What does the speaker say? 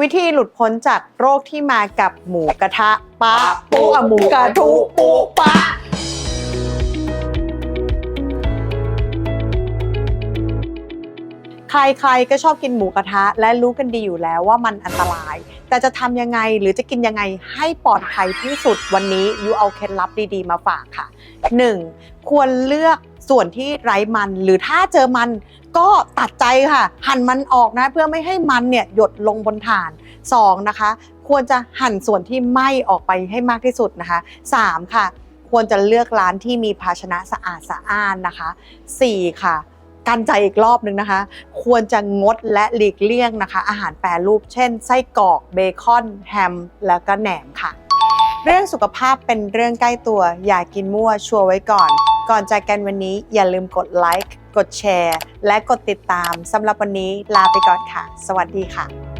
วิธีหลุดพ้นจากโรคที่มากับหมูกระทะปะปูอะหมูกระทุปูปะ ใครๆก็ชอบกินหมูกระทะ และรู้กันดีอยู่แล้วว่ามันอันตราย แต่จะทำยังไงหรือจะกินยังไงให้ปลอดภัยที่สุดวันนี้ยูเอาเคล็ดลับดีๆ มาฝากค่ะ 1. ควรเลือกส่วนที่ไร้มันหรือถ้าเจอมันก็ตัดใจค่ะ หั่นมันออกนะเพื่อไม่ให้มันเนี่ยหยดลงบนถ่าน 2. นะคะ ควรจะหั่นส่วนที่ไหม้ออกไปให้มากที่สุดนะคะ 3. ค่ะ ควรจะเลือกร้านที่มีภาชนะสะอาดสะอ้านนะคะ 4. ค่ะ กันใจอีกรอบหนึ่งนะคะ ควรจะงดและหลีกเลี่ยงนะคะ อาหารแปรรูป เช่น ไส้กรอกเบคอน แฮม แล้วก็แหนมค่ะ เรื่องสุขภาพเป็นเรื่องใกล้ตัว อย่ากินมั่วชัวร์ไว้ก่อน ก่อนจากกันวันนี้อย่าลืมกดไลค์กดแชร์ และกดติดตามสำหรับวันนี้ลาไปก่อนค่ะ สวัสดีค่ะ